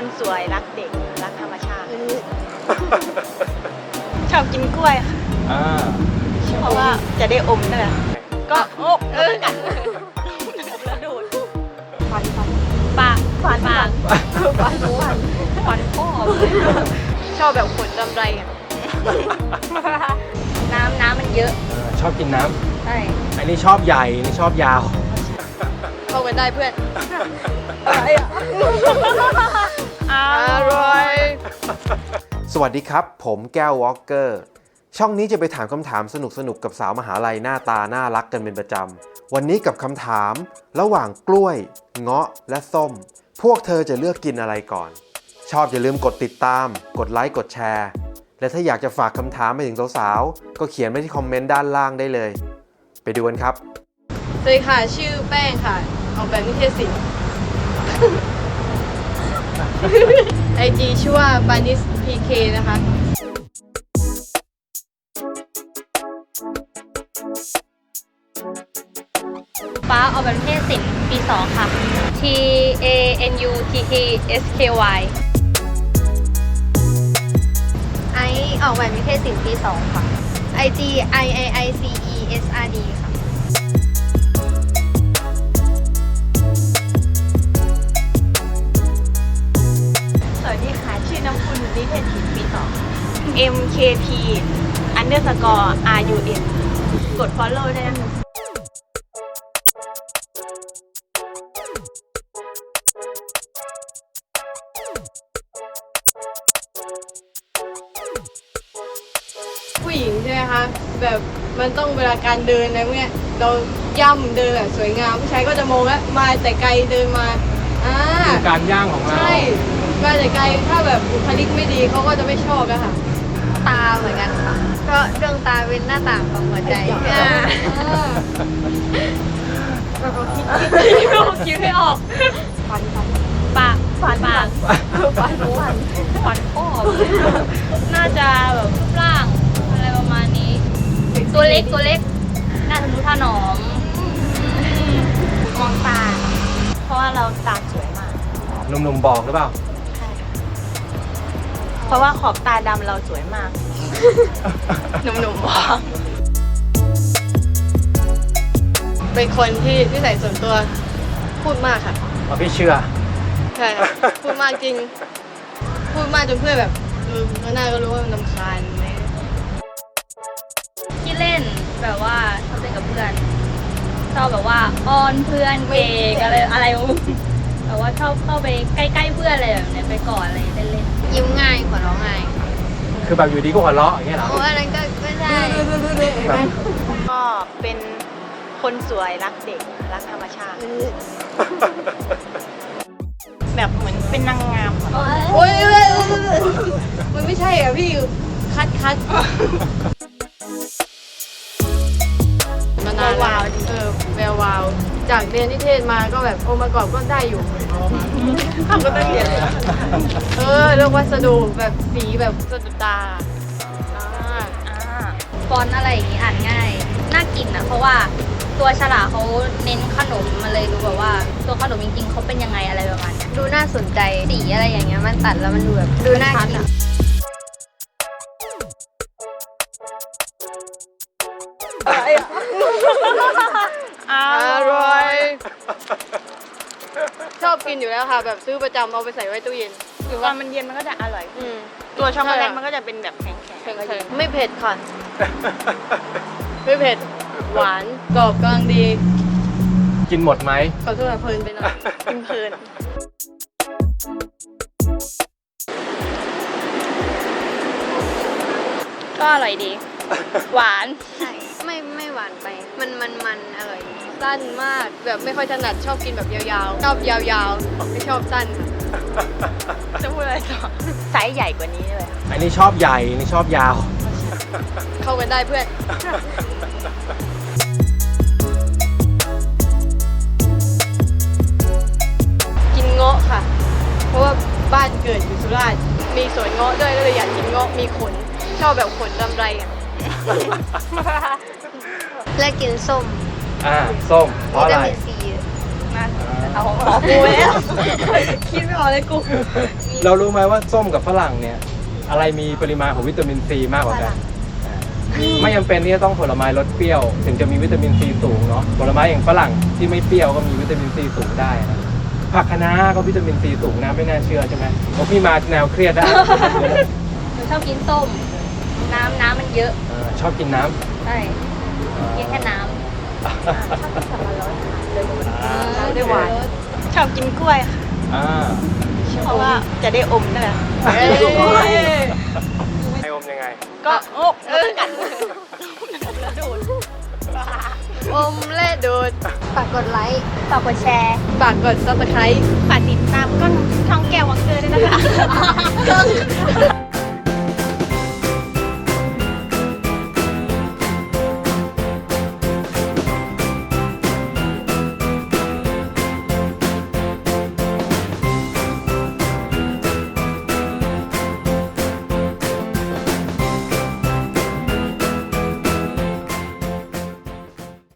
คนสวยรักเด็กรักธรรมชาติ ชอบกินกล้วยค่ะอ่าเพราะว่าจะได้อมนั่นแหละก็โอ้เออกันแล้วดูดฟันฟันปากฟันปากฟันฟันฟันพ่อชอบแบบขนกำไรอะน้ำน้ำมันเยอะเออชอบกินน้ใช่ำอันนี้ชอบใหญ่อันนี้ชอบยาว เข้ากันได้เพื่อนอร่อย สวัสดีครับ ผมแก้ววอลเกอร์ ช่องนี้จะไปถามคำถามสนุกๆกับสาวมหาลัยหน้าตาน่ารักกันเป็นประจำ วันนี้กับคำถาม ระหว่างกล้วย เงาะและส้ม พวกเธอจะเลือกกินอะไรก่อน ชอบอย่าลืมกดติดตาม กดไลค์กดแชร์และถ้าอยากจะฝากคำถามไปถึงสาวๆ ก็เขียนไว้ที่คอมเมนต์ด้านล่างได้เลย ไปดูกันครับ สวัสดีค่ะ ชื่อแป้งค่ะ ออกแบบนิเทศศิลป์ไอจีชื่อว่าบานิสพีเคนะคะฟ้าออกแบบนิเทศศิลป์ปี 2 ค่ะ T A N U T T S K Y ไอออกแบบนิเทศศิลป์ปี 2 ค่ะ I G I I I C E S R D ค่ะ น้ำคุณนิเทศศิลป์ปีสอง MKT underscore RUN กด follow ได้นะคะผู้หญิงใช่ไหมคะแบบมันต้องเวลาการเดินอะไรพวกเนี้ยเราย่ำเดินแบบสวยงามผู้ชายก็จะมองว่ามาแต่ไกลเดินมาอ่าคือการย่างของเรา ใช่ มาแต่ไกลถ้าแบบบุคลิกไม่ดีเขาก็จะไม่ชอบอะค่ะ ตาเหมือนกันค่ะ ก็ดวงตาเป็นหน้าต่างของหัวใจอ่าอ่าคิดไม่ออกฟันฟันปากฟันปากฟันฟันฟันพ่อน่าจะแบบรูปร่างอะไรประมาณนี้ ตัวเล็กตัวเล็กน่าจะรู้ท่าหนอมมองตา เพราะว่าเราตาสวยมากหนุ่มๆบอกหรือเปล่าใช่ เพราะว่าขอบตาดำเราสวยมาก หนุ่มๆบอกเป็นคนที่ที่ใส่ส่วนตัวพูดมากค่ะ อ๋อพี่เชื่อ ใช่ค่ะพูดมากจริง พูดมากจนเพื่อนแบบเออข้างหน้าก็รู้ว่ามันลำคาญอะไรเงี้ยที่เล่นแบบว่าชอบเล่นกับเพื่อนชอบแบบว่าอ้อนเพื่อนเก่งอะไรอะไร แบบว่าชอบเข้าไปใกล้ๆเพื่อนอะไรแบบเนี้ยไปก่อนอะไรเล่นเล่นๆยิ้มง่ายหัวเราะง่ายคือแบบอยู่ดีก็หัวเราะอย่างเงี้ยเหรอโอ้อันนั้นก็ไม่ใช่ แบบก็เป็นคนสวยรักเด็กรักธรรมชาติ แบบเหมือนเป็นนางงามอะโอ๊ยเอ้ยเอ้ยเอ้ยมันไม่ใช่อะพี่คัดคัดมานานวาวดิเออแวววาว จากเรียนนิเทศมาก็แบบองค์ประกอบก็ได้อยู่เขาก็ต้องเรียนเลยเออเรื่องวัสดุแบบสีแบบสะดุดตาอ่าอ่าฟอนต์อะไรอย่างงี้อ่านง่าย น่ากินนะ เพราะว่าตัวฉลากเขาเน้นขนมมาเลยดูแบบว่า ตัวขนมจริงๆเขาเป็นยังไงอะไรประมาณเนี้ยดูน่าสนใจสีอะไรอย่างเงี้ยมันตัดแล้วมันดูแบบดูน่ากินอ อร่อย ชอบกินอยู่แล้วค่ะ แบบซื้อประจำเอาไปใส่ไว้ตู้เย็นหรือว่ามันเย็นมันก็จะอร่อย อืม ตัวช็อกโกแลตใช่มันก็จะเป็นแบบแข็งแข็งๆๆไม่เผ็ดค่ะ ไม่เผ็ด หวานกรอบกำลังดี กินหมดไหมขอโทษค่ะเพลินไปหน่อยกินเพลินก็อร่อยดี หวานใช่ ไม่ไม่หวานไป มันมันมันอร่อยสั้นมากแบบไม่ค่อยถนัดชอบกินแบบยาวๆชอบยาวๆไม่ชอบสั้นค่ะจะพูดอะไรต่อไซส์ใหญ่กว่านี้เลยอันนี้ชอบใหญ่อันนี้ชอบยาว เข้ากันได้เพื่อน กินเงาะค่ะ เพราะว่าบ้านเกิดอยู่สุราษฎร์มีสวนเงาะด้วยก็เลยอยากกินเงาะมีขน ชอบแบบขนกำไรอะ และกินส้มอ่าส้มเพราะวิอะไรตามินซีอ่าเอาของหอกูแล้วคิดไม่ออกเลยกูเรารู้ไหมว่าส้มกับฝรั่งเนี่ย อะไรมีปริมาณของวิตามินซีมากกว่ากันอ่าไม่จำเป็นที่จะต้องผลไม้รสเปรี้ยว ถึงจะมีวิตามินซีสูงเนาะผลไม้อย่างฝรั่งที่ไม่เปรี้ยวก็มีวิตามินซีสูงได้นะผักคะน้าก็วิตามินซีสูงนะไม่น่าเชื่อใช่ไหมโอ้พี่มาแนวเครียดได้ หนูชอบกินส้ม น้ำน้ำมันเยอะเออชอบกินน้ำใช่กินแค่น้ำได้หวานชอบกินกล้วยค่ะอ่าเพราะว่าจะได้อมนั่นแหละไออมยังไง ก็โอ้เออกัดอมและดูดฝากกดไลค์ฝากกดแชร์ฝากกดซับสไครต์ฝากติดตามก้อนช่องแก้ววังเกอร์ด้วยนะคะ